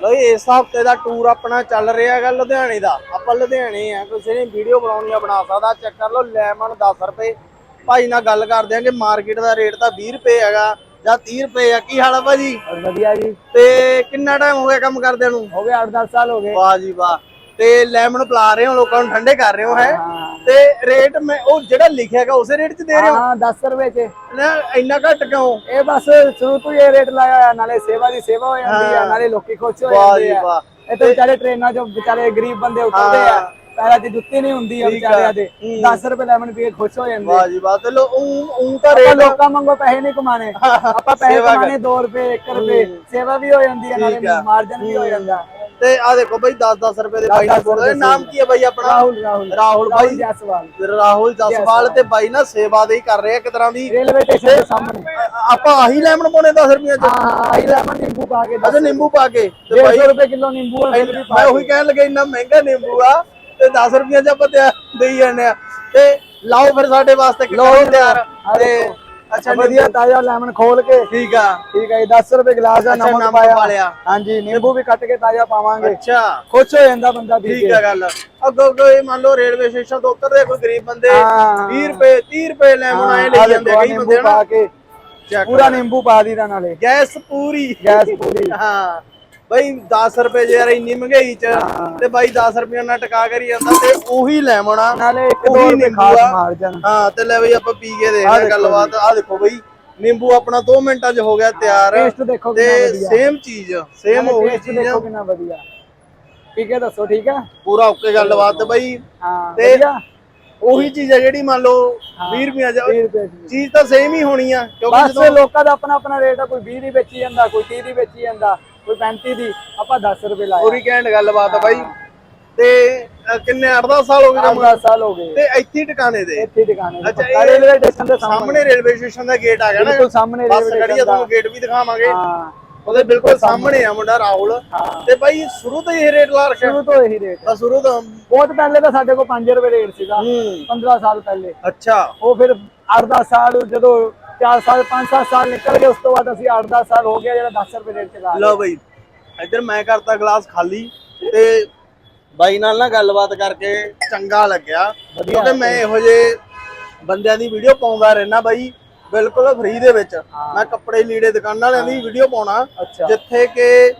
ਲੋ ਇਸ ਹਫ਼ਤੇ ਦਾ ਟੂਰ ਆਪਣਾ ਚੱਲ ਰਿਹਾ ਹੈਗਾ ਲੁਧਿਆਣੇ ਦਾ। ਆਪਾਂ ਲੁਧਿਆਣੇ ਆ ਕਿਸੇ ਨੇ ਵੀਡੀਓ ਬਣਾਉਣੀ ਆ ਬਣਾ ਸਕਦਾ ਚੈੱਕ ਕਰ ਲਓ ਲੈਮਨ 10 ਰੁਪਏ। ਭਾਈ ਨਾਲ ਗੱਲ ਕਰਦੇ ਆਂਗੇ ਮਾਰਕੀਟ ਦਾ ਰੇਟ ਤਾਂ 20 ਰੁਪਏ ਹੈਗਾ ਜਾਂ 30 ਰੁਪਏ ਆ ਕੀ ਹਾਲ ਆ ਭਾਜੀ? ਵਧੀਆ ਜੀ। ਤੇ ਕਿੰਨਾ ਟਾਈਮ ਹੋ ਗਿਆ ਕੰਮ ਕਰਦਿਆਂ ਨੂੰ? ਹੋ ਗਏ 8-10 ਸਾਲ ਹੋ ਗਏ। ਵਾਹ ਜੀ ਵਾਹ। ਤੇ ਲੈਮਨ ਪਿਲਾ ਰਹੇ ਹੋ ਲੋਕਾਂ ਨੂੰ ਠੰਡੇ ਕਰ ਰਹੇ ਹੋ ਹੈ? ਤੇ ਰੇਟ ਮੈਂ ਉਹ ਜਿਹੜਾ ਲਿਖਿਆ ਹੈਗਾ ਉਸੇ ਰੇਟ 'ਚ ਦੇ ਰਹੇ ਹੋ? ਹਾਂ 10 ਰੁਪਏ ਚ। ਨਾ ਇੰਨਾ ਘੱਟ ਕਿਉਂ? ਇਹ ਬਸ ਸ਼ੁਰੂ ਤੋਂ ਹੀ ਇਹ ਰੇਟ ਲਾਇਆ ਹੋਇਆ ਨਾਲੇ ਸੇਵਾ ਦੀ ਸੇਵਾ ਹੋ ਜਾਂਦੀ ਹਾਂ। ਹੈ। ਨਾਲੇ ਲੋਕੀ ਖੁਸ਼ ਹੋ ਜਾਂਦੇ ਆ। ਵਾਹ। ਇਹ ਤਾਂ ਵਿਚਾਰੇ ਟ੍ਰੇਨਾਂ 'ਚ ਵਿਚਾਰੇ ਗਰੀਬ ਬੰਦੇ ਉਤਰਦੇ ਆ। ਪੈਰਾਂ 'ਚ ਜੁੱਤੀ ਨਹੀਂ ਹੁੰਦੀ ਆ ਆ। ਵਿਚਾਰਿਆਂ ਦੇ। ਹੂੰ। 10 ਰੁਪਏ ਲੈਮਨ ਪੀ ਕੇ ਖੁਸ਼ ਹੋ ਜਾਂਦੇ। ਵਾਹ ਜੀ ਵਾਹ ਤੇ ਲੋ ਉਹ ਉਹ ਤਾਂ ਰੇਟ ਲੋਕਾਂ ਵਾਂਗੂ ਪੈਸੇ ਨਹੀਂ ਕਮਾਣੇ ਆਪਾਂ ਪੈਸੇ ਕਮਾਣੇ 2 ਰੁਪਏ 1 ਰੁਪਏ। ਸੇਵਾ ਵੀ ਹੋ ਜਾਂਦੀ ਆ। ਨਾਲੇ ਮਾਰਜਨ ਵੀ ਹੋ। ਜਾਂਦਾ। ਤੇ ਆ ਦੇਖੋ ਬਾਈ 10-10 ਰੁਪਏ ਦੇ ਬਾਈ ਨਾਲ ਬੋਲ ਰਹੇ ਨਾਮ ਕੀ ਹੈ ਬਾਈ ਆਪਣਾ? ਰਾਹੁਲ ਰਾਹੁਲ। ਰਾਹੁਲ ਬਾਈ। ਜੈਸਵਾਲ। ਰਾਹੁਲ ਜਸਵਾਲ ਤੇ ਬਾਈ ਨਾ ਸੇਵਾ ਦੇ ਹੀ ਕਰ ਰਹੇ ਆ ਇੱਕ ਤਰ੍ਹਾਂ ਦੀ। ਰੇਲਵੇ ਸਟੇਸ਼ਨ ਦੇ ਸਾਹਮਣੇ। ਆਪਾਂ ਆਹੀ ਲੈਮਨ ਪਾਉਣੇ 10 ਰੁਪਏ ਚ? ਹਾਂ ਆਈ ਲੈਮਨ ਨਿੰਬੂ ਪਾ ਕੇ ਅੱਛਾ ਨਿੰਬੂ ਪਾ ਕੇ। ਤੇ ਬਾਈ 150 ਰੁਪਏ ਕਿਲੋ ਨਿੰਬੂ ਆ ਮੈਂ ਉਹੀ ਕਹਿਣ ਲੱਗਾ ਇੰਨਾ ਮਹਿੰਗਾ ਨਿੰਬੂ ਆ ਤੇ 10 ਰੁਪਏ ਚ ਆਪਾਂ ਦੇਈ ਜਾਂਦੇ ਆ। ਤੇ ਲਾਓ ਫਿਰ ਸਾਡੇ ਵਾਸਤੇ ਕਿਲੋ ਤਿਆਰ। ਤੇ ਅੱਛਾ ਵਧੀਆ ਤਾਜ਼ਾ ਲੈਮਨ ਖੋਲ ਕੇ। ਠੀਕ ਆ। ਠੀਕ ਜੀ 10 ਰੁਪਏ ਗਲਾਸ ਦਾ ਅੱਛਾ, ਨਮਕ ਪਾਇਆ। ਹਾਂਜੀ ਨਿੰਬੂ ਵੀ ਕੱਟ ਕੇ ਤਾਜ਼ਾ ਪਾਵਾਂਗੇ। ਅੱਛਾ। ਖੁਸ਼ ਹੋ ਜਾਂਦਾ ਬੰਦਾ ਪੀ ਠੀਕ ਹੈ ਗੱਲ। ਅੱਗੋਂ ਕੋਈ ਮੰਨ ਲਓ ਰੇਲਵੇ ਸਟੇਸ਼ਨ ਤੋਂ ਉਤਰਦੇ ਕੋਈ ਗਰੀਬ ਬੰਦੇ ਹਾਂ। 20 ਰੁਪਏ 30 ਰੁਪਏ ਲੈਮਨ ਆਏ ਦੇਖੋ, ਜਾਂਦੇ ਕਈ ਬੰਦੇ ਨਾ ਪਾ ਕੇ Check ਪੂਰਾ ਨਿੰਬੂ ਪਾ ਦੀਦਾ ਨਾਲੇ। ਗੈਸ ਪੂਰੀ। ਗੈਸ ਪੂਰੀ। ਹਾਂ। ਬਈ 10 ਰੁਪਏ ਜੇ ਯਾਰ ਇੰਨੀ ਮਹਿੰਗਾਈ ਚ ਤੇ ਬਾਈ 10 ਰੁਪਏ ਨਾਲ ਟਕਾ ਕਰੀ ਜਾਂਦਾ ਤੇ ਉਹੀ ਲੈਮਣਾ ਨਾਲੇ ਇੱਕ ਉਹੀ ਦੋ ਰੁਪਏ ਨਿੰਬੂ ਖਾਸ ਆ। ਮਾਰਜਨ ਹਾਂ ਤੇ ਲੈ ਬਈ ਆਪਾਂ ਪੀ ਕੇ ਦੇਖਦੇ ਦੇਖੋ ਗੱਲਬਾਤ। ਆ ਦੇਖੋ ਬਈ ਨਿੰਬੂ ਆਪਣਾ 2 ਮਿੰਟਾਂ 'ਚ ਹੋ ਗਿਆ ਤਿਆਰ ਟੇਸਟ ਦੇਖੋ ਕਿੰਨਾ ਤੇ ਵਧੀਆ। ਸੇਮ ਚੀਜ਼ ਸੇਮ ਉਹੀ taste ਚੀਜ਼ ਆ। ਦੇਖੋ ਕਿੰਨਾ ਵਧੀਆ। ਪੀ ਕੇ ਦੱਸੋ ਠੀਕ ਹੈ ਪੂਰਾ ਓਕੇ ਗੱਲਬਾਤ ਤੇ ਬਈ। ਹਾਂ ਤੇ ਉਹੀ ਚੀਜ਼ ਆ ਜਿਹੜੀ ਮੰਨ ਲਓ 20 ਰੁਪਏ 'ਚ 20 ਰੁਪਏ ਦੀ। ਚੀਜ਼ ਤਾਂ ਸੇਮ ਹੀ ਹੋਣੀ ਆ ਕਿਉਂਕਿ ਜਦੋਂ ਲੋਕਾਂ ਦਾ ਆਪਣਾ ਆਪਣਾ ਰੇਟ ਆ ਕੋਈ 20 ਦੀ ਵੇਚੀ ਜਾਂਦਾ ਕੋਈ 30 ਦੀ ਵੇਚੀ ਜਾਂਦਾ। ਕੋਈ 35 ਦੀ ਆਪਾਂ 10 ਰੁਪਏ ਲਾਇਆ। ਪੂਰੀ ਘੈਂਟ ਗੱਲਬਾਤ ਆ ਬਾਈ। ਤੇ ਅ, ਕਿੰਨੇ 8-10 ਸਾਲ ਹੋ ਗਏ ਕੰਮ 10 ਸਾਲ ਹੋ ਗਏ। ਤੇ ਇੱਥੇ ਹੀ ਟਿਕਾਣੇ ਦੇ? ਇੱਥੇ ਹੀ ਦੁਕਾਨ ਹੈ ਅੱਛਾ, ਇਹ ਰੇਲਵੇ ਸਟੇਸ਼ਨ ਦੇ ਸਾਹਮਣੇ। ਸਾਹਮਣੇ ਰੇਲਵੇ ਸਟੇਸ਼ਨ ਦਾ ਗੇਟ ਆ ਗਿਆ ਨਾ। ਬਿਲਕੁਲ ਸਾਹਮਣੇ ਬੱਸ ਰੇਲਵੇ ਖੜੀ ਆ ਤੁਹਾਨੂੰ ਗੇਟ ਵੀ ਦਿਖਾਵਾਂਗੇ। ਹਾਂ। ਉਹਦੇ ਬਿਲਕੁਲ ਸਾਹਮਣੇ ਆ ਮੁੰਡਾ ਰਾਹੁਲ। ਹਾਂ। ਤੇ ਬਾਈ ਸ਼ੁਰੂ ਤੋਂ ਹੀ ਇਹ ਰੇਟ ਲਾ ਰੱਖਿਆ। ਸ਼ੁਰੂ ਤੋਂ ਇਹੀ ਰੇਟ ਬਸ ਸ਼ੁਰੂ ਤੋਂ। ਬਹੁਤ ਪਹਿਲੇ ਤਾਂ ਸਾਡੇ ਕੋਲ 5 ਰੁਪਏ ਰੇਟ ਸੀਗਾ। ਹੂੰ। 15 ਸਾਲ ਪਹਿਲੇ। ਅੱਛਾ। ਉਹ ਫਿਰ 8-10 ਸਾਲ ਜਦੋਂ 4 ਸਾਲ 5-7 ਸਾਲ ਨਿਕਲ ਗਏ ਉਸ ਤੋਂ ਬਾਅਦ ਅਸੀਂ 8-10 ਸਾਲ ਹੋ ਗਿਆ ਜਿਹੜਾ 10 ਰੁਪਏ ਰੇਟ ਚਲਾ ਲਓ ਬਾਈ ਇੱਧਰ ਮੈਂ ਕਰਤਾ ਗਲਾਸ ਖਾਲੀ ਤੇ ਬਾਈ ਨਾਲ ਨਾ ਗੱਲਬਾਤ ਕਰਕੇ ਚੰਗਾ ਲੱਗਿਆ। ਕਿਉਂਕਿ ਮੈਂ ਇਹੋ ਜਿਹੇ ਬੰਦਿਆਂ ਦੀ ਵੀਡੀਓ ਪਾਉਂਦਾ ਰਹਿਣਾ ਬਾਈ ਬਿਲਕੁਲ ਫ੍ਰੀ ਦੇ ਵਿੱਚ। ਮੈਂ ਕੱਪੜੇ ਲੀੜੇ ਦੁਕਾਨਾਂ ਵਾਲਿਆਂ ਦੀ ਵੀਡੀਓ ਪਾਉਣਾ ਜਿੱਥੇ ਕਿ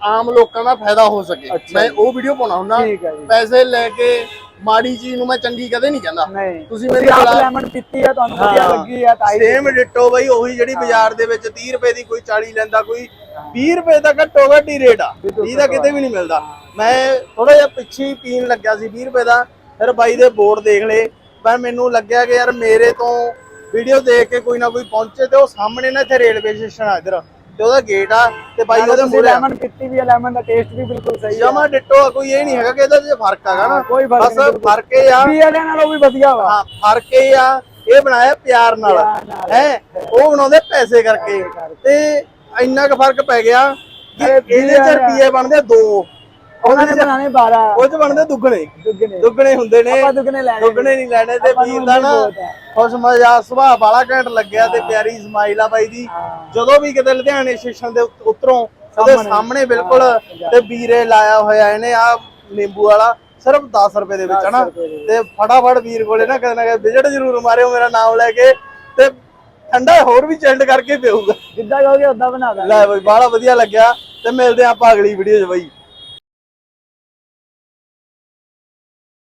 ਆਮ ਲੋਕਾਂ ਦਾ ਫਾਇਦਾ ਹੋ ਸਕੇ। ਮੈਂ ਉਹ ਵੀਡੀਓ ਪਾਉਣਾ ਹੁੰਦਾ ਜੀ। ਪੈਸੇ ਲੈ ਕੇ ਮਾੜੀ ਚੀਜ਼ ਨੂੰ ਮੈਂ ਚੰਗੀ ਕਦੇ ਨਹੀਂ ਕਹਿੰਦਾ। ਨਹੀਂ। ਤੁਸੀਂ ਮੇਰੀ ਲੈਮਨ ਪੀਤੀ ਆ ਤੁਹਾਨੂੰ ਵਧੀਆ। ਲੱਗੀ ਆ ਤਾਂ ਸੇਮ ਡਿੱਟੋ ਬਾਈ ਉਹੀ ਜਿਹੜੀ ਬਾਜ਼ਾਰ ਦੇ ਵਿੱਚ 30 ਰੁਪਏ ਦੀ ਕੋਈ 40 ਲੈਂਦਾ ਕੋਈ 20 ਰੁਪਏ ਦਾ ਘੱਟੋ ਘੱਟ ਹੀ ਰੇਟ ਆ। ਇਹਦਾ ਕਿਤੇ ਵੀ ਨਹੀਂ ਮਿਲਦਾ। ਮੈਂ ਥੋੜਾ ਜਿਹਾ ਪਿੱਛੇ ਹੀ ਪੀਣ ਲੱਗਿਆ ਸੀ 20 ਰੁਪਏ ਦਾ। ਫਿਰ ਬਾਈ ਦੇ ਬੋਰਡ ਦੇਖ ਲਏ। ਪਰ ਮੈਨੂੰ ਲੱਗਿਆ ਕਿ ਯਾਰ ਮੇਰੇ ਤੋਂ ਵੀਡੀਓ ਦੇਖ ਕੇ ਕੋਈ ਨਾ ਕੋਈ ਪਹੁੰਚੇ ਤੇ ਉਹ ਸਾਹਮਣੇ ਨਾ ਇੱਥੇ ਰੇਲਵੇ ਸਟੇਸ਼ਨ ਆ ਇਧਰ। ਤੇ ਉਹਦਾ ਗੇਟ ਆ ਤੇ ਬਾਈ ਉਹਦੇ ਮੂਹਰੇ ਆ। ਲੈਮਨ ਪੀਤੀ ਵੀ ਆ ਲੈਮਨ ਦਾ ਟੇਸਟ ਵੀ ਬਿਲਕੁਲ ਸਹੀ ਆ। ਜਮਾ ਡਿੱਟੋ ਆ ਕੋਈ ਇਹ ਨਹੀਂ ਹੈਗਾ ਕਿ ਇਹਦਾ ਜੇ ਫ਼ਰਕ ਹੈਗਾ ਨਾ। ਕੋਈ ਫ਼ਰਕ ਬਸ ਨਹੀਂ। ਫ਼ਰਕ ਇਹ ਆ। ਵੀ ਵਾਲਿਆਂ ਨਾਲੋਂ ਵੀ ਵਧੀਆ ਵਾ। ਹਾਂ ਫ਼ਰਕ ਇਹ ਆ ਇਹ ਬਣਾਇਆ ਪਿਆਰ ਨਾਲ। ਪਿਆਰ ਨਾਲ। ਹੈ ਉਹ ਬਣਾਉਂਦੇ ਪੈਸੇ ਕਰਕੇ। ਤੇ ਇੰਨਾ ਕੁ ਫ਼ਰਕ ਪੈ ਗਿਆ ਕਿ ਇਹਦੇ ਚ ਰੁਪਏ ਬਣਦੇ ਦੋ। ਉਹਨਾਂ ਨੇ ਬਣਾਣੇ 12 ਉਹ ਚ ਬਣਦੇ ਦੁੱਗਣੇ। ਦੁੱਗਣੇ। ਦੁੱਗਣੇ ਹੁੰਦੇ ਨੇ। ਆਪਾਂ ਦੁੱਗਣੇ ਲੈਣੇ ਦੁੱਗਣੇ ਨਹੀਂ ਲੈਣੇ ਤੇ ਆਪਾਂ ਨੂੰ ਵੀਰ ਦਾ ਨਾ ਬਹੁਤ ਹੈ। ਖੁਸ਼ ਮਜ਼ਾ ਸੁਭਾਅ ਬਾਲਾ ਘੈਂਟ ਲੱਗਿਆ ਤੇ ਪਿਆਰੀ ਸਮਾਈਲ ਆ ਬਾਈ ਦੀ। ਹਾਂ। ਜਦੋਂ ਵੀ ਕਿਤੇ ਲੁਧਿਆਣੇ ਸਟੇਸ਼ਨ ਦੇ ਉੱਤ- ਉਤਰੋਂ ਉਹਦੇ ਸਾਹਮਣੇ। ਬਿਲਕੁਲ ਤੇ ਵੀਰੇ ਲਾਇਆ ਹੋਇਆ ਇਹਨੇ ਆ ਨਿੰਬੂ ਵਾਲਾ ਸਿਰਫ 10 ਰੁਪਏ ਦੇ ਵਿੱਚ ਹਨਾ। ਤੇ ਫਟਾਫਟ ਵੀਰ ਕੋਲੇ ਨਾ ਕਦੇ ਨਾ ਕਦੇ ਵਿਜਿਟ ਜ਼ਰੂਰ ਮਾਰਿਓ ਮੇਰਾ ਨਾਮ ਲੈ ਕੇ। ਤੇ ਠੰਡਾ ਹੋਰ ਵੀ ਚੈਂਡ ਕਰਕੇ ਪੀਊਗਾ ਜਿੱਦਾਂ ਕਹੋਗੇ ਉਦਾਂ ਬਣਾ ਦਾਂਗੇ। ਲੈ ਬਈ ਬਾਹਲਾ ਵਧੀਆ ਲੱਗਿਆ। ਤੇ ਮਿਲਦੇ ਆਪਾਂ ਅਗਲੀ ਵੀਡੀਓ 'ਚ ਬਈ।